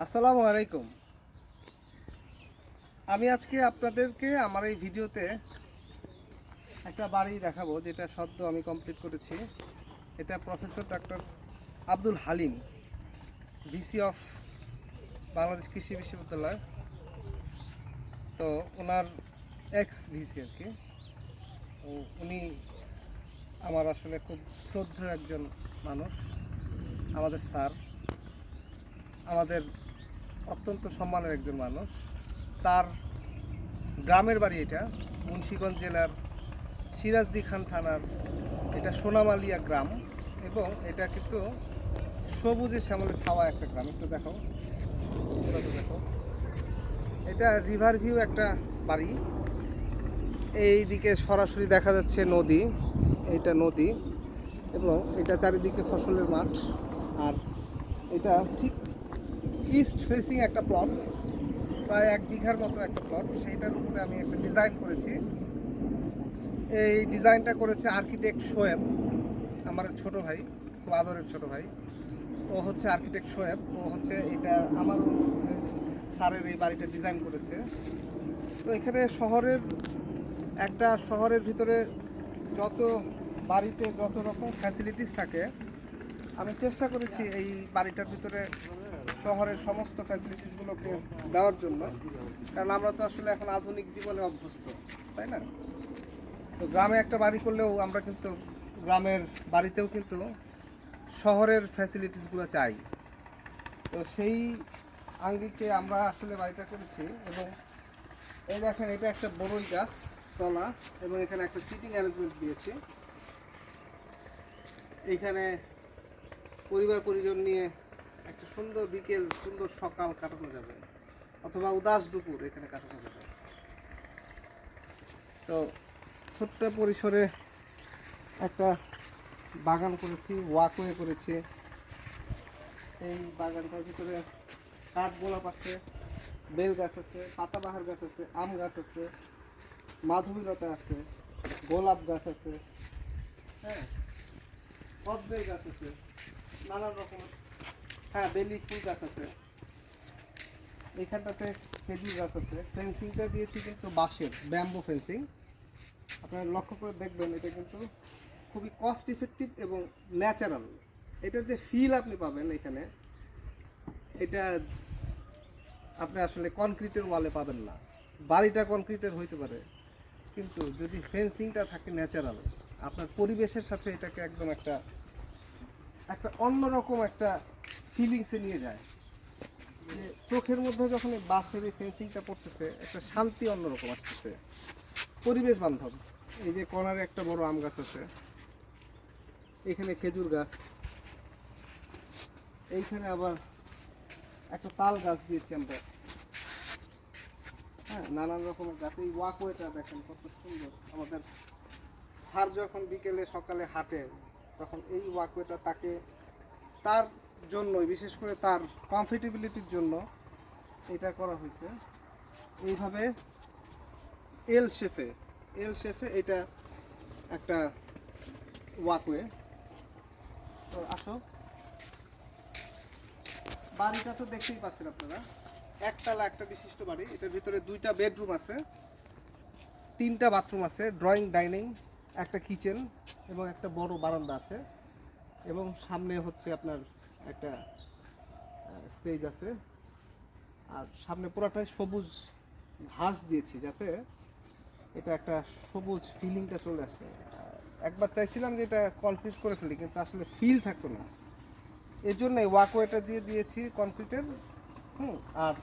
আসসালামু আলাইকুম। আমি আজকে আপনাদেরকে আমার এই ভিডিওতে একটা বাড়ি দেখাবো, যেটা সদ্য আমি কমপ্লিট করেছি। এটা professor doctor Abdul Halim VC of Bangladesh কৃষি বিশ্ববিদ্যালয়। তো ওনার এক্স ভিসি আর কি। উনি আমার আসলে খুব শ্রদ্ধেয় একজন মানুষ, আমাদের স্যার। আমাদের অত্যন্ত সম্মানের একজন মানুষ। তার গ্রামের বাড়ি এটা, মুন্সীগঞ্জ জেলার সিরাজদি খান থানার এটা সোনামালিয়া গ্রাম এবং এটা কিন্তু সবুজে শ্যামলে ছাওয়া একটা গ্রাম। একটু দেখো দেখো এটা রিভার ভিউ একটা বাড়ি। এই দিকে সরাসরি দেখা যাচ্ছে নদী, এটা নদী এবং এটা চারিদিকে ফসলের মাঠ। আর এটা ঠিক ইস্ট ফেসিং একটা প্লট, প্রায় এক বিঘার মতো একটা প্লট। সেইটার উপরে আমি একটা ডিজাইন করেছি। এই ডিজাইনটা করেছে আর্কিটেক্ট শোয়েব আমার ছোট ভাই, খুব আদরের ছোট ভাই। ও হচ্ছে আর্কিটেক্ট শোয়েব ও হচ্ছে এটা আমার স্যারের এই বাড়িটা ডিজাইন করেছে। তো এখানে শহরের, একটা শহরের ভিতরে যত বাড়িতে যত রকম ফ্যাসিলিটিস থাকে, আমি চেষ্টা করেছি এই বাড়িটার ভিতরে শহরের সমস্ত ফ্যাসিলিটিসগুলোকে দেওয়ার জন্য। কারণ আমরা তো আসলে এখন আধুনিক জীবনে অভ্যস্ত, তাই না? তো গ্রামে একটা বাড়ি করলেও আমরা কিন্তু গ্রামের বাড়িতেও কিন্তু শহরের ফ্যাসিলিটিসগুলো চাই। তো সেই আঙ্গিকে আমরা আসলে বাড়িটা করেছি এবং এই দেখেন, এটা একটা বড়ই গাছ, তলা এবং এখানে একটা সিটিং অ্যারেঞ্জমেন্ট দিয়েছি। এইখানে পরিবার পরিজন নিয়ে একটা সুন্দর বিকেল, সুন্দর সকাল কাটানো যাবে। অথবা উদাস দুপুর এখানে কাটানো যাবে। তো ছোট্ট পরিসরে একটা বাগান করেছি ওয়াকওয়ে করেছি। এই বাগানটার ভিতরে কাঠ গোলাপ আছে, বেল গাছ আছে, পাতাবাহার গাছ আছে, আম গাছ আছে মাধবীলতা আছে, গোলাপ গাছ আছে হ্যাঁ পদ্মের গাছ আছে, নানান রকম হ্যাঁ বেলি ফুল গাছ আছে। এখানটাতে খেজুর গাছ আছে। ফেন্সিংটা দিয়েছি কিন্তু বাঁশের ব্যাম্বো ফেন্সিং আপনারা লক্ষ্য করে দেখবেন, এটা কিন্তু খুবই কস্ট ইফেক্টিভ এবং ন্যাচারাল এটার যে ফিল আপনি পাবেন এখানে, এটা আপনি আসলে কনক্রিটের ওয়ালে পাবেন না। বাড়িটা কনক্রিটের হইতে পারে। কিন্তু যদি ফেন্সিংটা থাকে ন্যাচারাল আপনার পরিবেশের সাথে এটাকে একদম একটা একটা অন্যরকম একটা ফিলিংসে নিয়ে যায়। যে চোখের মধ্যে যখন এই বাঁশের এই ফেন্সিংটা পড়তেছে, একটা শান্তি অন্যরকম আসতেছে। পরিবেশ বান্ধব। এই যে কর্নারে একটা বড় আম গাছ আছে। এখানে খেজুর গাছ। এইখানে আবার একটা তাল গাছ দিয়েছি আমরা। হ্যাঁ নানান রকমের গাছ। এই ওয়াকওয়েটা দেখেন কত সুন্দর। আমাদের স্যার যখন বিকেলে সকালে হাঁটে, তখন এই ওয়াকওয়েটা তাকে তার জন্যই, বিশেষ করে তার কমফর্টেবিলিটির জন্য এটা করা হয়েছে। এইভাবে এল শেফে এল শেফে এটা একটা ওয়াকওয়ে তো আসো। বাড়িটা তো দেখতেই পাচ্ছেন আপনারা। একতলা একটা বিশিষ্ট বাড়ি, এটার ভিতরে দুইটা বেডরুম আছে, তিনটা বাথরুম আছে ড্রয়িং ডাইনিং একটা কিচেন এবং একটা বড় বারান্দা আছে। এবং সামনে হচ্ছে আপনার একটা স্টেজ আছে। আর সামনে পুরোটাই সবুজ ঘাস দিয়েছি যাতে এটা একটা সবুজ ফিলিংটা চলে আসে। একবার চাইছিলাম যে এটা কমপ্লিট করে ফেলি, কিন্তু আসলে ফিল থাকতো না। এই জন্য ওয়াকওয়েটা দিয়ে দিয়েছি কনক্রিটের হুম, আর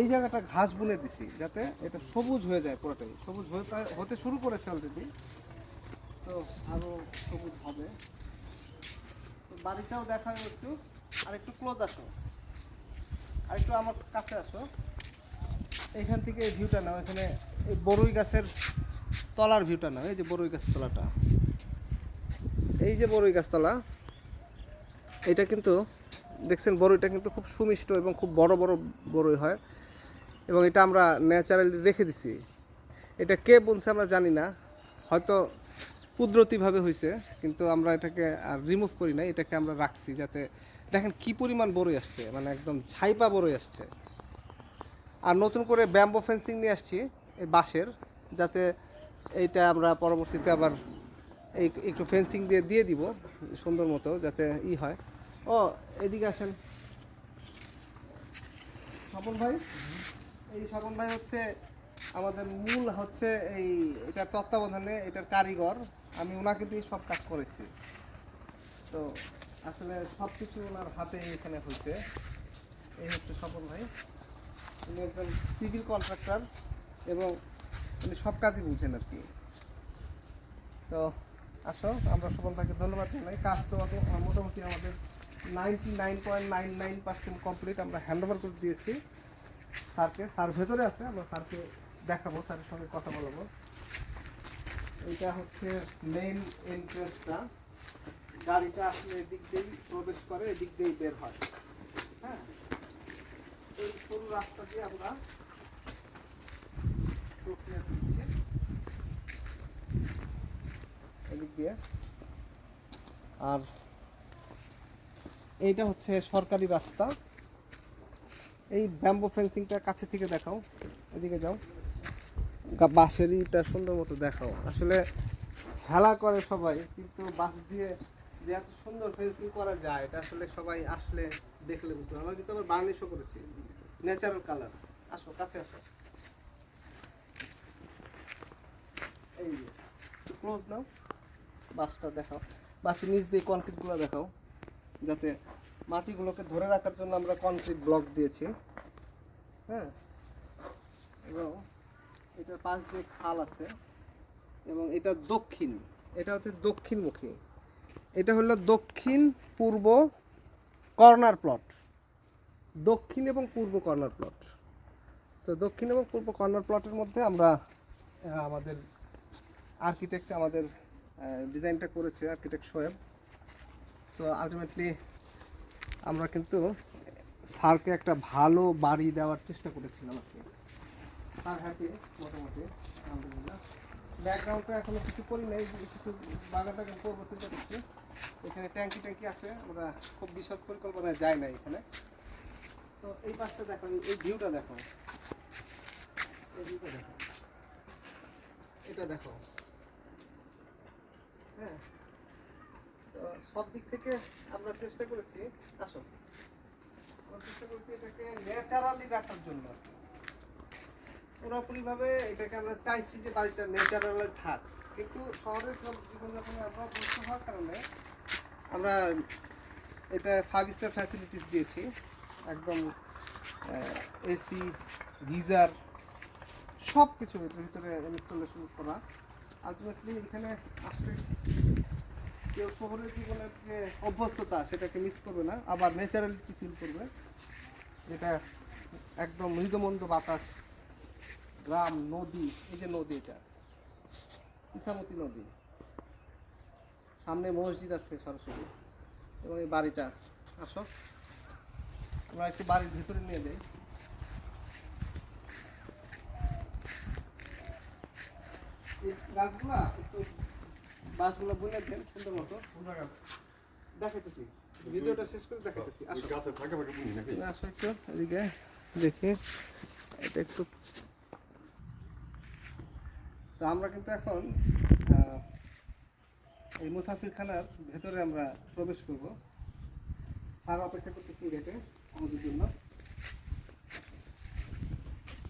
এই জায়গাটা ঘাস বুনে দিছি যাতে এটা সবুজ হয়ে যায় পুরোটাই। সবুজ হয়ে হতে শুরু করেছে অলরেডি তো আরও সবুজ হবে। বাড়িটাও দেখা একটু, আর একটু ক্লোজ আসো। আর একটু আমার কাছে আসো। এখান থেকে এই ভিউটা নাও, এখানে এই বড়ই গাছের তলার ভিউটা নাও, এই যে বড়ই গাছের তলাটা। এই যে বড়ই গাছতলা এটা কিন্তু দেখছেন বড়ইটা কিন্তু খুব সুমিষ্ট এবং খুব বড় বড় বড়ই হয়। এবং এটা আমরা ন্যাচারালি রেখে দিছি। এটা কে বুনছে আমরা জানি না। হয়তো কুদরতিভাবে হয়েছে কিন্তু আমরা এটাকে আর রিমুভ করি না এটাকে আমরা রাখছি যাতে, দেখেন কি পরিমাণ বড়ই আসছে মানে একদম ছাইপা বড়ই আসছে। আর নতুন করে ব্যাম্বো ফেন্সিং নিয়ে আসছি, এই বাঁশের, যাতে এইটা আমরা পরবর্তীতে আবার এই একটু ফেন্সিং দিয়ে দিয়ে দিব, সুন্দর মতো, যাতে ই হয়। ও, এদিকে আসেন। স্বপন ভাই? এই স্বপন ভাই হচ্ছে আমাদের মূল হচ্ছে এই এটার তত্ত্বাবধানে এটার কারিগর। আমি ওনাকে দিয়ে সব কাজ করেছি। তো আসলে সব কিছু ওনার হাতে এখানে হয়েছে। এই হচ্ছে সফল ভাই। উনি একজন সিভিল কন্ট্রাক্টর এবং উনি সব কাজই বুঝেন আর কি। তো আসো, আমরা স্বপন ভাইকে ধন্যবাদ জানাই। কাজ তো মোটামুটি আমাদের ninety nine point nine nine percent complete আমরা হ্যান্ড ওভার করে দিয়েছি। স্যারকে, স্যার ভেতরে আছে, আমরা স্যারকে দেখাবো, স্যারের সঙ্গে কথা বলব। এটা হচ্ছে মেইন এন্ট্রেন্সটা গাড়িটা আসলে এদিক দিয়েই প্রবেশ করে, এদিক দিয়েই বের হয়। হ্যাঁ? এই সরু রাস্তা দিয়ে আমরা প্রক্রিয়া দিচ্ছি এদিক দিয়ে। আর এইটা হচ্ছে সরকারি রাস্তা। এই ব্যাম্বো ফেন্সিংটা কাছে থেকে দেখাও। এদিকে যাও। বাঁশের ইটা সুন্দর মতো দেখাও। আসলে হেলা করে সবাই, কিন্তু বাঁশ দিয়ে যে এত সুন্দর ফেন্সিং করা যায়, এটা আসলে সবাই আসলে দেখলে বুঝতে। আমরা কিন্তু আবার বার্নিশও করেছি ন্যাচারাল কালার আসো, কাছে আসো। এই ক্লোজ নাও। বাসটা দেখাও। বাসের নিচ দিয়ে কনক্রিটগুলো দেখাও। যাতে মাটিগুলোকে ধরে রাখার জন্য আমরা কনক্রিট ব্লক দিয়েছি। হ্যাঁ? এবং এটার পাশ দিয়ে খাল আছে এবং এটা দক্ষিণ। এটা হচ্ছে দক্ষিণমুখী। এটা হলো দক্ষিণ পূর্ব কর্নার প্লট। দক্ষিণ এবং পূর্ব কর্নার প্লট। সো দক্ষিণ এবং পূর্ব কর্নার প্লটের মধ্যে আমরা আমাদের আর্কিটেক্ট আমাদের ডিজাইনটা করেছে আর্কিটেক্ট শোয়েব সো আলটিমেটলি আমরা কিন্তু স্যারকে একটা ভালো বাড়ি দেওয়ার চেষ্টা করেছিলাম আর কি। স্যার হ্যাপি মোটামুটি, আলহামদুলিল্লাহ। ব্যাকগ্রাউন্ডটা এখনও কিছু করি নাই কিছু বাগান টাগান করব চিন্তা করছি এখানে ট্যাঙ্কি ট্যাঙ্কি আছে আমরা খুব বিশদ পরিকল্পনায় যাই না এখানে। তো এই পাশটা দেখো, এই- ভিউটা দেখো। এই ভিউটা দেখো। এটা দেখো। হ্যাঁ। তো সব দিক থেকে আমরা চেষ্টা করেছি, আসো। চেষ্টা করেছি এটাকে ন্যাচারালি রাখার জন্য। আর কি। পুরোপুরিভাবে এটাকে আমরা চাইছি যে বাড়িটা ন্যাচারালি থাক কিন্তু শহরের সব জীবনযাপনে আমরা হওয়ার কারণে আমরা এটা ফাইভ স্টার ফ্যাসিলিটিস দিয়েছি। একদম এসি গিজার সব কিছু ভিতরে ইনস্টলেশন করা। আলটিমেটলি এখানে আসলে কেউ শহরের জীবনের যে অভ্যস্ততা সেটাকে মিস করবে না, আবার ন্যাচারালিটি ফিল করবে। যেটা একদম মৃদমন্দ বাতাস গ্রাম নদী এই যে নদী এটা ইসামতি নদী। সামনে মসজিদ আছে সরাসরি এবং এই বাড়িটা। আসো আমরা একটু বাড়ির ভিতরে নিয়ে যাই। এই গাছগুলা একটু বাসগুলো বুনে দেন সুন্দর মতো। দেখাইতেছি ভিডিওটা শেষ করে দেখাইতেছি। আসো। গাছের ফাঁকে ফাঁকে বুনি নাকি? আসো একটু এদিকে দেখি। এটা একটু তো আমরা কিন্তু এখন এই মুসাফিরখানার ভেতরে আমরা প্রবেশ করব। স্যার অপেক্ষা করতেছি গেটে আমাদের জন্য।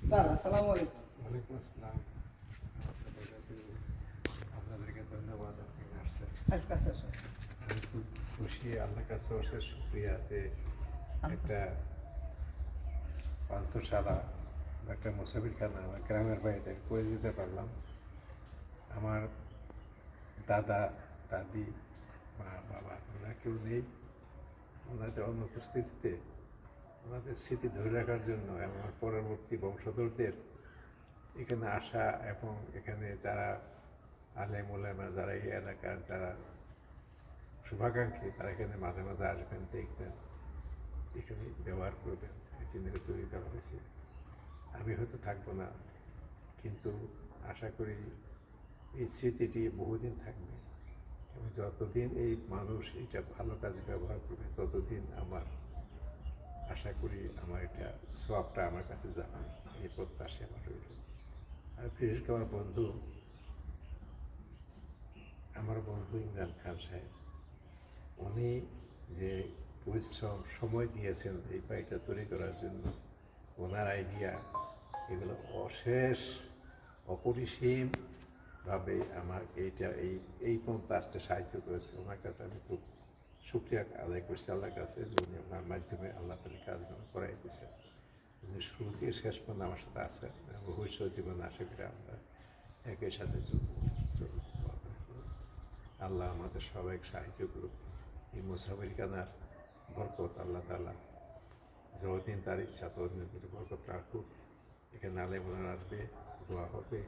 স্যার আসসালামু আলাইকুম। ওয়ালাইকুম আসসালাম। আপনাদেরকে ধন্যবাদ আপনি আসছেন। কাছে আমি খুব খুশি আল্লাহর কাছে অশেষ শুক্রিয়া যে একটা পান্থশালা বা একটা মুসাফিরখানা আমার গ্রামের বাড়িতে করে দিতে পারলাম। আমার দাদা, দাদি, মা, বাবা ওনারা কেউ নেই। ওনাদের অনুপস্থিতিতে, ওনাদের স্মৃতি ধরে রাখার জন্য এবং পরবর্তী বংশধরদের এখানে আসা এবং এখানে যারা আলেম ওলেমা যারা এই এলাকার যারা শুভাকাঙ্ক্ষী, তারা এখানে মাঝে মাঝে আসবেন, দেখবেন, এখানে ব্যবহার করবেন, এই চিহ্নটা তৈরি করা হয়েছে। আমি হয়তো থাকব না, কিন্তু আশা করি এই স্মৃতিটি বহুদিন থাকবে। এবং যতদিন এই মানুষ এটা ভালো কাজে ব্যবহার করবে, ততদিন আমার আশা করি আমার এটা সবটা আমার কাছে যাবে এই প্রত্যাশা আমার রইল। আর করে আমার বন্ধু আমার বন্ধু ইমরান খান সাহেব, উনি যে পরিশ্রম সময় দিয়েছেন এই বাড়িটা তৈরি করার জন্য, ওনার আইডিয়া এগুলো অশেষ অপরিসীমভাবে আমার এইটা এই এই পর্যন্ত আসতে সাহায্য করেছে। ওনার কাছে আমি খুব শুক্রিয়া আদায় করছি আল্লাহর কাছে যে উনি ওনার মাধ্যমে আল্লাহ তালি কাজগুলো করাই দিয়েছেন। উনি শুরু থেকে শেষ পর্যন্ত আমার সাথে আছে ভবিষ্যৎ জীবনে আশা করি আমরা একই সাথে আল্লাহ আমাদের সবাইকে সাহায্য করুক। এই মুসাফির কানার বরকত আল্লাহ তালা যতদিন তার ইচ্ছা ততদিন বরকত রাখুক। এখানে আলে আসবে, দোয়া হবে।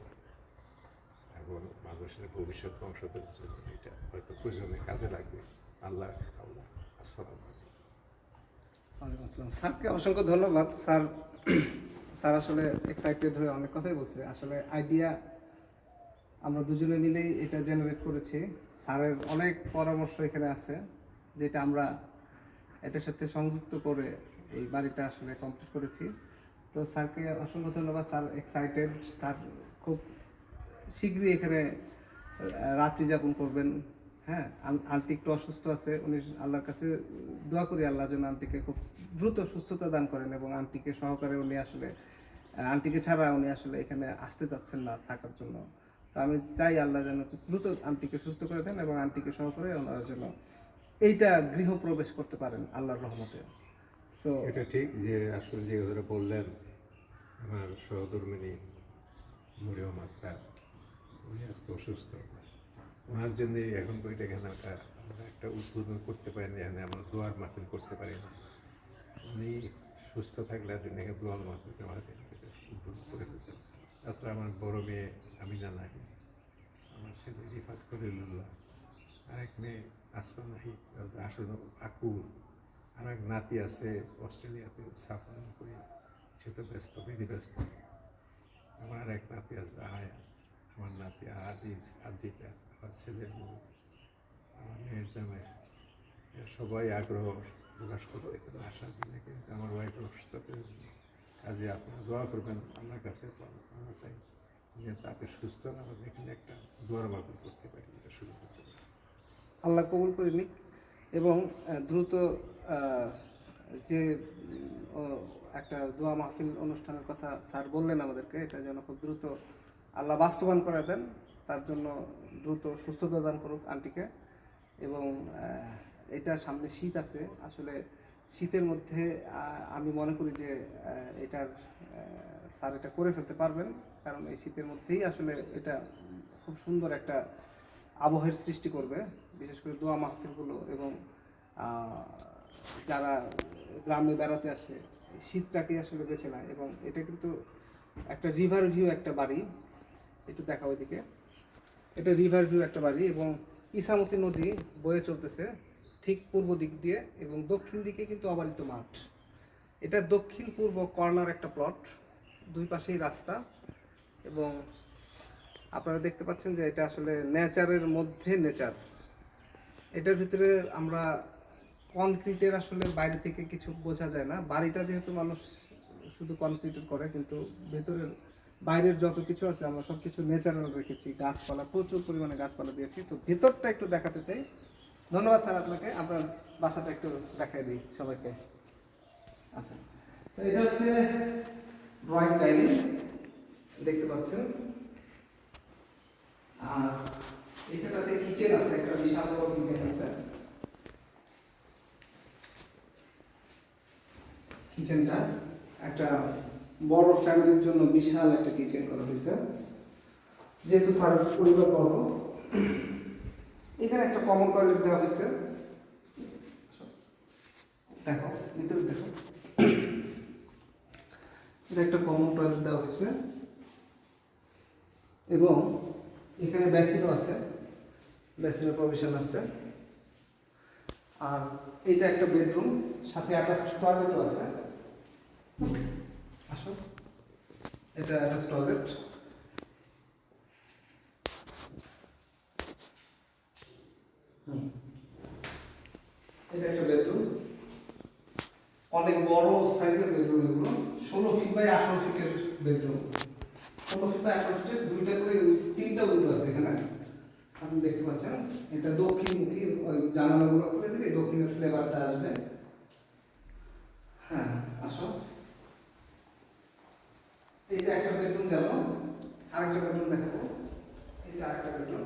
এবং মানুষের ভবিষ্যৎ বংশধর জন্য এটা হয়তো প্রয়োজনে কাজে লাগবে। আল্লাহ আল্লাহ আসসালাম আসসালাম। স্যারকে অসংখ্য ধন্যবাদ। স্যার স্যার আসলে এক্সাইটেড হয়ে অনেক কথাই বলছে। আসলে আইডিয়া আমরা দুজনে মিলেই এটা জেনারেট করেছি। স্যারের অনেক পরামর্শ এখানে আছে, যেটা আমরা এটার সাথে সংযুক্ত করে এই বাড়িটা আসলে কমপ্লিট করেছি। তো স্যারকে অসংখ্য ধন্যবাদ। স্যার এক্সাইটেড স্যার খুব শীঘ্রই এখানে রাত্রি যাপন করবেন। হ্যাঁ আন- আন্টি একটু অসুস্থ আছে, উনি আল্লাহর কাছে দোয়া করি আল্লাহ যেন আন্টিকে খুব দ্রুত সুস্থতা দান করেন এবং আন্টিকে সহকারে উনি আসলে আন্টিকে ছাড়া উনি আসলে এখানে আসতে চাচ্ছেন না থাকার জন্য। তো আমি চাই আল্লাহ যেন দ্রুত আন্টিকে সুস্থ করে দেন এবং আন্টিকে সহকারে ওনারা যেন এইটা গৃহ প্রবেশ করতে পারেন আল্লাহর রহমতে। সো এটা ঠিক যে আসলে যে কথাটা বললেন, আমার সহধর্মিনী মরিয়ম আক্তার উনি আজকে অসুস্থ ওনার জন্য এখন বইটা এখানে একটা একটা উদ্বোধন করতে পারি না, এখানে আমরা দোয়ার মাহফিল করতে পারি না। উনি সুস্থ থাকলে দিন থেকে দোয়ার মাহফিল আমাদের উদ্বোধন করে তাছাড়া আমার বড় মেয়ে আমিনা নাহি আমার ছেলে রিফাত খলিলুল্লাহ, আরেক মেয়ে আসমা নাহি আসলে আকুল আর এক নাতি আছে অস্ট্রেলিয়াতে, সাফান করে, সে তো ব্যস্ত বিধি ব্যস্ত আমার আর এক নাতি আছে আয়া। আমার নাতি আদিস আজিতা আমার ছেলের বউ, আমার মেয়ের জামাই সবাই আগ্রহ প্রকাশ করতেছে আশা দিলে কিন্তু আমার ওয়াইফ অসুস্থ কাজে আপনারা দোয়া করবেন, আল্লাহর কাছে তো চাই তাতে সুস্থ আমরা এখানে একটা দোয়ার মাহফিল করতে পারি, এটা শুরু করতে পারি। আল্লাহ কবুল করে নিক এবং দ্রুত যে একটা দোয়া মাহফিল অনুষ্ঠানের কথা স্যার বললেন আমাদেরকে, এটা যেন খুব দ্রুত আল্লাহ বাস্তবায়ন করে দেন, তার জন্য দ্রুত সুস্থতা দান করুক আন্টিকে। এবং এটা সামনে শীত আছে, আসলে শীতের মধ্যে আমি মনে করি যে এটার স্যার এটা করে ফেলতে পারবেন। কারণ এই শীতের মধ্যেই আসলে এটা খুব সুন্দর একটা আবহের সৃষ্টি করবে। বিশেষ করে দোয়া মাহফিলগুলো এবং যারা গ্রামে বেড়াতে আসে, শীতটাকে আসলে বেছে নেয়। এবং এটা কিন্তু একটা রিভার ভিউ একটা বাড়ি। একটু দেখা ওইদিকে এটা রিভার ভিউ একটা বাড়ি এবং ইসামতি নদী বয়ে চলতেছে ঠিক পূর্ব দিক দিয়ে এবং দক্ষিণ দিকে কিন্তু অবারিত মাঠ। এটা দক্ষিণ পূর্ব কর্নার একটা প্লট দুই পাশেই রাস্তা এবং আপনারা দেখতে পাচ্ছেন যে এটা আসলে নেচারের মধ্যে নেচার এটার ভিতরে আমরা কনক্রিটের আসলে বাইরে থেকে কিছু বোঝা যায় না। বাড়িটা যেহেতু মানুষ শুধু কনক্রিটের করে, কিন্তু ভেতরের বাইরের যত কিছু আছে, আমরা সব কিছু ন্যাচারাল রেখেছি। গাছপালা, প্রচুর পরিমাণে গাছপালা দিয়েছি। তো ভেতরটা একটু দেখাতে চাই। ধন্যবাদ স্যার আপনাকে। আপনার বাসাটা একটু দেখাই দিই সবাইকে। আচ্ছা। তো এটা হচ্ছে ড্রয়িং ডাইনিং দেখতে পাচ্ছেন? আর এখানটাতে কিচেন আছে, একটা বিশাল বড় কিচেন আছে। কিচেনটা একটা বড় ফ্যামিলির জন্য বিশাল একটা কিচেন করা হয়েছে। যেহেতু স্যার পরিবার বড়, এখানে একটা কমন টয়লেট দেওয়া হয়েছে। দেখো, ভিতরে দেখো। এটা একটা কমন টয়লেট দেওয়া হয়েছে। এবং এখানে বেসিনও আছে বেসিনের প্রভিশন আছে। আর এটা একটা বেডরুম সাথে অ্যাটাচ টয়লেটও আছে। এটা অ্যাটাচ টয়লেট এটা একটা বেডরুম অনেক বড় সাইজের বেডরুম এগুলো। ষোলো ফিট বাই আঠারো ফিটের বেডরুম ষোলো ফিট বাই আঠারো ফিটের দুইটা করে, তিনটা উইন্ডো আছে এখানে। আপনি দেখতে পাচ্ছেন, এটা দক্ষিণমুখী, ওই জানালাগুলো খুলে দিলে দক্ষিণের ফ্লেভারটা আসবে। হ্যাঁ আসো। এইটা একটা বেডরুম গেল আরেকটা বেডরুম দেখাবো এইটা আরেকটা বেডরুম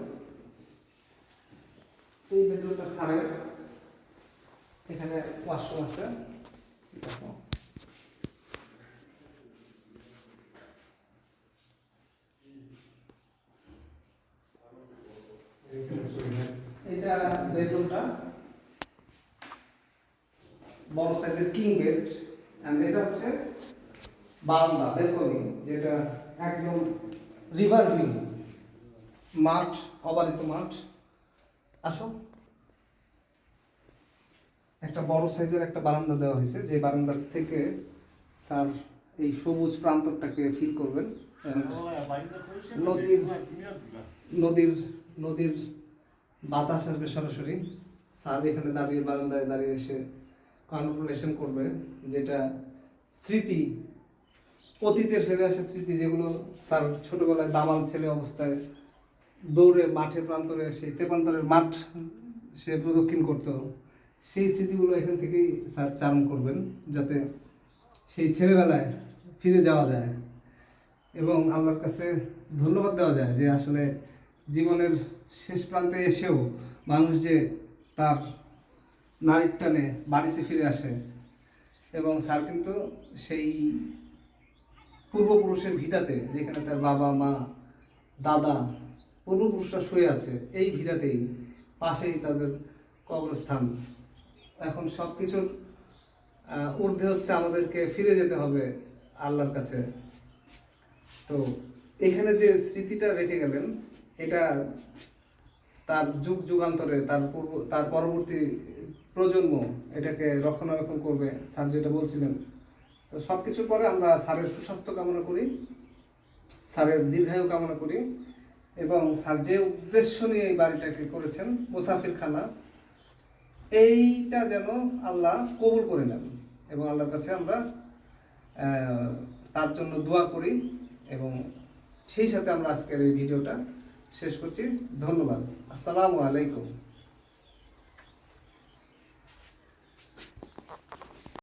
এই বেডরুমটা সারের এখানে ওয়াশরুম আছে দেখো। এটা বড় সাইজের কিং বেড এন্ড এটা হচ্ছে বারান্দা, বেলকনি, যেটা একদম রিভার ভিউ মাঠ অবারিত মাঠ। আসো। একটা বড় সাইজের একটা বারান্দা দেওয়া হয়েছে, যে বারান্দার থেকে স্যার এই সবুজ প্রান্তরটাকে ফিল করবেন। নদীর নদীর নদীর বাতাস আসবে সরাসরি। স্যার এখানে দাঁড়িয়ে বারান্দায় দাঁড়িয়ে এসে কনভারসেশন করবে, যেটা স্মৃতি অতীতের ফেলে আসা স্মৃতি যেগুলো স্যার ছোটবেলায় দামাল ছেলে অবস্থায় দৌড়ে মাঠের প্রান্তরে সেই তেপান্তরের মাঠ সে প্রদক্ষিণ করতো, সেই স্মৃতিগুলো এখান থেকেই স্যার চারণ করবেন যাতে সেই ছেলেবেলায় ফিরে যাওয়া যায়। এবং আল্লাহর কাছে ধন্যবাদ দেওয়া যায় যে আসলে জীবনের শেষ প্রান্তে এসেও মানুষ যে তার নারীর টানে বাড়িতে ফিরে আসে। এবং স্যার কিন্তু সেই পূর্বপুরুষের ভিটাতে, যেখানে তার বাবা, মা, দাদা, পূর্বপুরুষরা শুয়ে আছে, এই ভিটাতেই পাশেই তাদের কবরস্থান। এখন সব কিছুর ঊর্ধ্বে হচ্ছে আমাদেরকে ফিরে যেতে হবে আল্লাহর কাছে। তো এখানে যে স্মৃতিটা রেখে গেলেন, এটা তার যুগ যুগান্তরে, তার পূর্ব, তার পরবর্তী প্রজন্ম এটাকে রক্ষণাবেক্ষণ করবে, স্যার যেটা বলছিলেন। সব কিছুর পরে আমরা স্যারের সুস্বাস্থ্য কামনা করি, স্যারের দীর্ঘায়ু কামনা করি এবং স্যার যে উদ্দেশ্য নিয়ে এই বাড়িটাকে করেছেন, মুসাফির খানা, এইটা যেন আল্লাহ কবুল করে নেন এবং আল্লাহর কাছে আমরা তার জন্য দোয়া করি এবং সেই সাথে আমরা আজকের এই ভিডিওটা শেষ করছি। ধন্যবাদ। আসসালামু আলাইকুম।